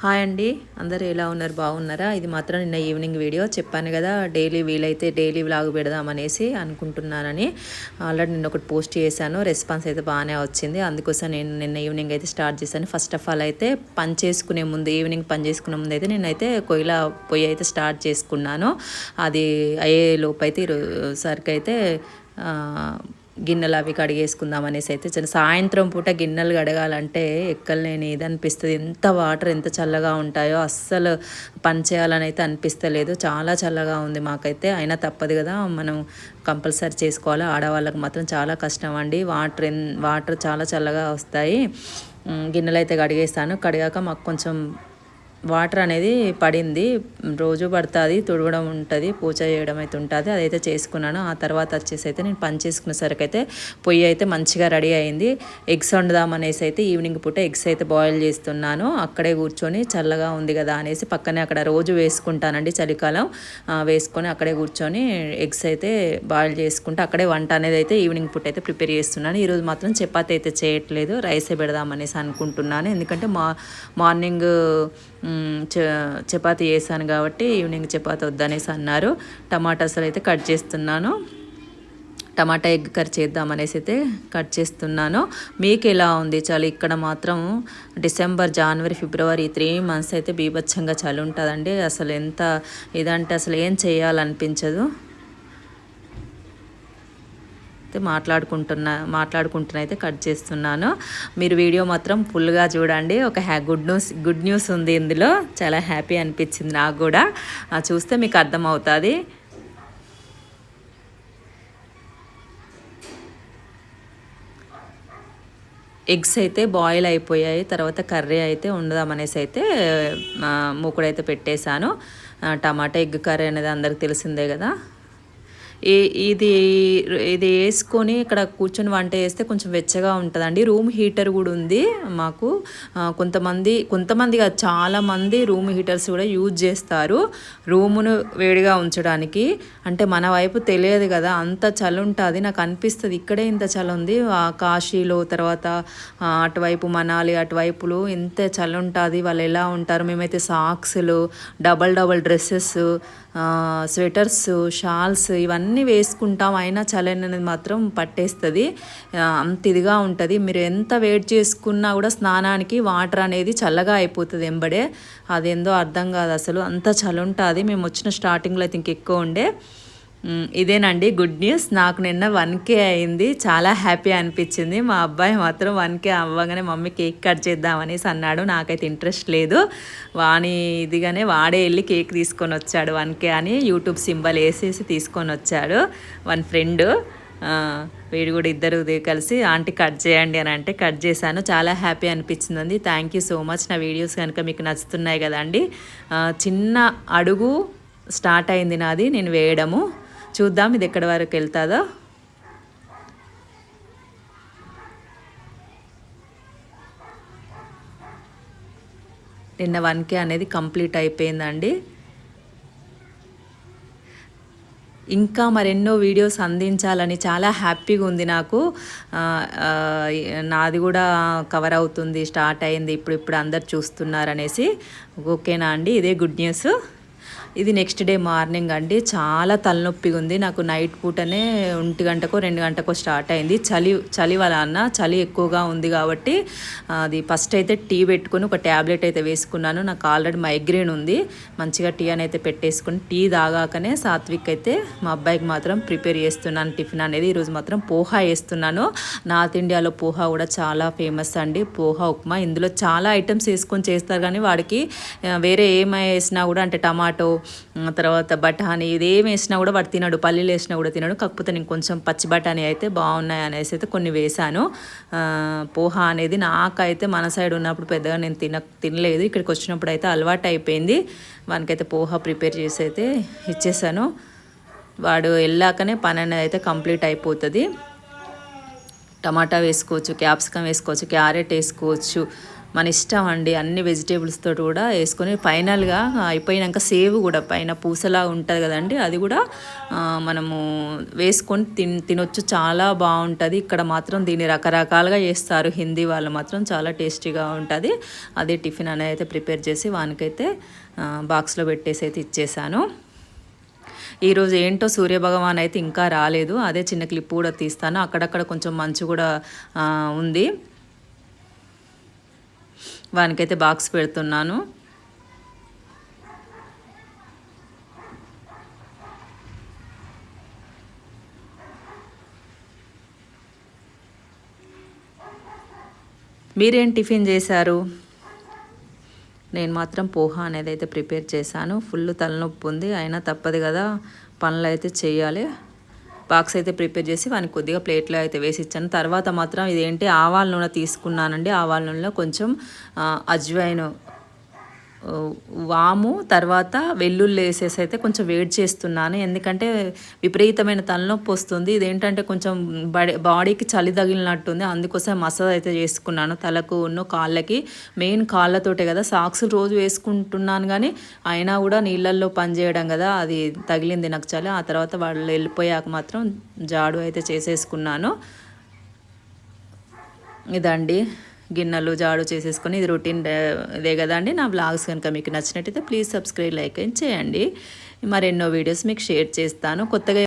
Hi అండి. అందరూ ఎలా ఉన్నారు? బాగున్నారా? ఇది మాత్రం నిన్న ఈవినింగ్ వీడియో. చెప్పాను కదా డైలీ వీలైతే డైలీ వ్లాగ్ పెడదామనేసి అనుకుంటున్నానని. ఆల్రెడీ నిన్న ఒకటి పోస్ట్ చేశాను. రెస్పాన్స్ అయితే బాగానే వచ్చింది. అందుకోసం నేను నిన్న ఈవినింగ్ అయితే స్టార్ట్ చేశాను. ఫస్ట్ ఆఫ్ ఆల్ అయితే పని చేసుకునే ముందు ఈవినింగ్ పని చేసుకునే ముందు అయితే నేనైతే కొయ్యల పొయ్యి అయితే స్టార్ట్ చేసుకున్నాను. అది అయ్యే లోపు అయితే సరికి అయితే గిన్నెలు అవి కడిగేసుకుందాం అనేసి అయితే చిన్న సాయంత్రం పూట గిన్నెలు కడగాలంటే ఎక్కలేని ఇది అనిపిస్తుంది. ఎంత వాటర్ ఎంత చల్లగా ఉంటాయో అస్సలు పని చేయాలని అయితే అనిపిస్తలేదు. చాలా చల్లగా ఉంది మాకైతే. అయినా తప్పదు కదా మనం కంపల్సరీ చేసుకోవాలి. ఆడవాళ్ళకి మాత్రం చాలా కష్టం అండి. వాటర్ వాటర్ చాలా చల్లగా వస్తాయి. గిన్నెలు అయితే కడిగేస్తాను. కడిగాక మాకు కొంచెం వాటర్ అనేది పడింది. రోజు పడుతుంది తుడవడం ఉంటుంది పూజ చేయడం అయితే ఉంటుంది. అదైతే చేసుకున్నాను. ఆ తర్వాత వచ్చేసి అయితే నేను పని చేసుకునేసరికి అయితే పొయ్యి అయితే మంచిగా రెడీ అయింది. ఎగ్స్ వండుదామనేసి అయితే ఈవినింగ్ పూట ఎగ్స్ అయితే బాయిల్ చేస్తున్నాను. అక్కడే కూర్చొని చల్లగా ఉంది కదా అనేసి పక్కనే అక్కడ రోజు వేసుకుంటానండి చలికాలం. వేసుకొని అక్కడే కూర్చొని ఎగ్స్ అయితే బాయిల్ చేసుకుంటే అక్కడే వంట అనేది అయితే ఈవినింగ్ పూట అయితే ప్రిపేర్ చేస్తున్నాను. ఈరోజు మాత్రం చపాతి అయితే చేయట్లేదు. రైసే పెడదామనేసి అనుకుంటున్నాను. ఎందుకంటే మా మార్నింగ్ చపాతి వేసాను కాబట్టి ఈవినింగ్ చపాతి వద్దనేసి అన్నారు. టమాటాస్ అయితే కట్ చేస్తున్నాను. టమాటా ఎగ్ కర్రీ చేద్దామనేసి అయితే కట్ చేస్తున్నాను. మీకు ఎలా ఉంది చలి? ఇక్కడ మాత్రం డిసెంబర్ జనవరి ఫిబ్రవరి త్రీ మంత్స్ అయితే బీభత్సంగా చలి ఉంటుందండి. అసలు ఎంత ఇదంటే అసలు ఏం చేయాలనిపించదు. అయితే మాట్లాడుకుంటున్నా మాట్లాడుకుంటున్న అయితే కట్ చేస్తున్నాను. మీరు వీడియో మాత్రం ఫుల్గా చూడండి. ఒక హ్యా గుడ్ న్యూస్ గుడ్ న్యూస్ ఉంది ఇందులో. చాలా హ్యాపీ అనిపించింది నాకు కూడా. చూస్తే మీకు అర్థమవుతుంది. ఎగ్స్ అయితే బాయిల్ అయిపోయాయి తర్వాత కర్రీ అయితే ఉండదామనేసి అయితే మూకుడైతే పెట్టేశాను. టమాటా ఎగ్ కర్రీ అనేది అందరికి తెలిసిందే కదా. ఇది ఇది వేసుకొని ఇక్కడ కూర్చొని వంట చేస్తే కొంచెం వెచ్చగా ఉంటుందండి. రూమ్ హీటర్ కూడా ఉంది మాకు. కొంతమంది కొంతమంది కాదు చాలామంది రూమ్ హీటర్స్ కూడా యూజ్ చేస్తారు రూమును వేడిగా ఉంచడానికి. అంటే మన వైపు తెలియదు కదా అంత చలి ఉంటుంది. నాకు అనిపిస్తుంది ఇక్కడే ఇంత చలి ఉంది. కాశీలో తర్వాత అటువైపు మనాలి అటువైపులు ఎంత చలి ఉంటుంది. వాళ్ళు ఎలా ఉంటారు? మేమైతే సాక్స్లు double double dresses sweaters shawls ఇవన్నీ వేసుకుంటాం. అయినా చలి అనేది మాత్రం పట్టేస్తుంది. అంత ఇదిగా ఉంటుంది. మీరు ఎంత వెయిట్ చేసుకున్నా కూడా స్నానానికి వాటర్ అనేది చల్లగా అయిపోతుంది ఎంబడే. అదేందో అర్థం కాదు అసలు. అంత చలి ఉంటుంది. మేము వచ్చిన స్టార్టింగ్లో అయితే ఇంకెక్కువ ఉండే. ఇదేనండి గుడ్ న్యూస్ నాకు నిన్న వన్ కే అయింది. చాలా హ్యాపీ అనిపించింది. మా అబ్బాయి మాత్రం వన్ కే అవ్వగానే మమ్మీ కేక్ కట్ చేద్దామనేసి అన్నాడు. నాకైతే ఇంట్రెస్ట్ లేదు. వాని ఇదిగానే వాడే వెళ్ళి కేక్ తీసుకొని వచ్చాడు వన్ కే అని. యూట్యూబ్ సింబల్ వేసేసి తీసుకొని వచ్చాడు. వన్ ఫ్రెండ్ వీడు కూడా ఇద్దరు కలిసి ఆంటీ కట్ చేయండి అని అంటే కట్ చేశాను. చాలా హ్యాపీ అనిపించింది థ్యాంక్ యూ సో మచ్ నా వీడియోస్ కనుక మీకు నచ్చుతున్నాయి కదండి. చిన్న అడుగు స్టార్ట్ అయింది నాది. నేను వేయడము. చూద్దాం ఇది ఎక్కడి వరకు వెళ్తుందో. నిన్న వన్ కే అనేది కంప్లీట్ అయిపోయిందండి. ఇంకా మరెన్నో వీడియోస్ అందించాలని చాలా హ్యాపీగా ఉంది నాకు. నాది కూడా కవర్ అవుతుంది స్టార్ట్ అయింది ఇప్పుడు ఇప్పుడు అందరు చూస్తున్నారనేసి ఓకేనా అండి ఇదే గుడ్ న్యూస్. ఇది నెక్స్ట్ డే మార్నింగ్ అండి. చాలా తలనొప్పిగా ఉంది నాకు నైట్ పూటనే ఒంటి గంటకో రెండు గంటకో స్టార్ట్ అయింది. చలి చలి వలన చలి ఎక్కువగా ఉంది కాబట్టి అది ఫస్ట్ అయితే టీ పెట్టుకుని ఒక ట్యాబ్లెట్ అయితే వేసుకున్నాను. నాకు ఆల్రెడీ మైగ్రేన్ ఉంది. మంచిగా టీ అని అయితే పెట్టేసుకుని టీ తాగాకనే సాత్విక్ అయితే మా అబ్బాయికి మాత్రం ప్రిపేర్ చేస్తున్నాను. టిఫిన్ అనేది ఈరోజు మాత్రం పోహా వేస్తున్నాను నార్త్ ఇండియాలో పోహా కూడా చాలా ఫేమస్ అండి. పోహా ఉప్మా. ఇందులో చాలా ఐటమ్స్ వేసుకొని చేస్తారు కానీ వాడికి వేరే ఏమై వేసినా కూడా అంటే టమాటో తర్వాత బఠానీ ఇదేం వేసినా కూడా వాడు తినడు పల్లీలు వేసినా కూడా తినడు. కాకపోతే నేను కొంచెం పచ్చి బఠానీ అయితే బాగున్నాయి అనేసి అయితే కొన్ని వేశాను. పోహా అనేది నాకైతే మన సైడ్ ఉన్నప్పుడు పెద్దగా నేను తిన తినలేదు. ఇక్కడికి వచ్చినప్పుడు అయితే అలవాటు అయిపోయింది. వానికైతే పోహా ప్రిపేర్ చేసి అయితే ఇచ్చేసాను. వాడు వెళ్ళాకనే పని అనేది అయితే కంప్లీట్ అయిపోతుంది. టమాటా వేసుకోవచ్చు క్యాప్సికమ్ వేసుకోవచ్చు క్యారెట్ వేసుకోవచ్చు మన ఇష్టం అండి. అన్ని వెజిటేబుల్స్ తోటి కూడా వేసుకొని ఫైనల్గా అయిపోయినాక సేవ్ కూడా పైన పూసలా ఉంటుంది కదండి. అది కూడా మనము వేసుకొని తిన్ తినొచ్చు. చాలా బాగుంటుంది. ఇక్కడ మాత్రం దీన్ని రకరకాలుగా చేస్తారు. హిందీ వాళ్ళు మాత్రం చాలా టేస్టీగా ఉంటుంది. అదే టిఫిన్ అనేది అయితే ప్రిపేర్ చేసి వానికైతే బాక్స్లో పెట్టేసి అయితే ఇచ్చేసాను. ఈరోజు ఏంటో సూర్యభగవాన్ అయితే ఇంకా రాలేదు. అదే చిన్న క్లిప్ కూడా తీస్తాను. అక్కడక్కడ కొంచెం మంచు కూడా ఉంది. వానికైతే బాక్స్ పెడుతున్నాను. మీరేం టిఫిన్ చేశారు? నేను మాత్రం పోహా అనేది అయితే ప్రిపేర్ చేశాను. ఫుల్ తలనొప్పి ఉంది. అయినా తప్పదు కదా. పనులు అయితే చేయాలి. బాక్స్ అయితే ప్రిపేర్ చేసి వానికి కొద్దిగా ప్లేట్లో అయితే వేసి ఇచ్చాను తర్వాత మాత్రం ఇదేంటి ఆవాల నూనె తీసుకున్నానండి. ఆవాల నూనెలో కొంచెం అజ్వైన్ వాము తర్వాత వెల్లుల్లి వేసేసి అయితే కొంచెం వేడి చేస్తున్నాను. ఎందుకంటే విపరీతమైన తలనొప్పి వస్తుంది. ఇదేంటంటే కొంచెం బడి బాడీకి చలి తగిలినట్టుంది. అందుకోసం మసాజ్ అయితే చేసుకున్నాను తలకు ఉన్న కాళ్ళకి. మెయిన్ కాళ్ళతోటే కదా. సాక్స్ రోజు వేసుకుంటున్నాను కానీ అయినా కూడా నీళ్ళల్లో పనిచేయడం కదా. అది తగిలింది నాకు చలి. ఆ తర్వాత వాళ్ళు వెళ్ళిపోయాక మాత్రం జాడు అయితే చేసేసుకున్నాను. ఇదండి. గిన్నెలు జాడు చేసేసుకొని ఇది రొటీన్ ఇదే కదండి నా బ్లాగ్స్ కనుక మీకు నచ్చినట్టయితే ప్లీజ్ సబ్స్క్రైబ్ లైక్ చేయండి. మరెన్నో వీడియోస్ మీకు షేర్ చేస్తాను. కొత్తగా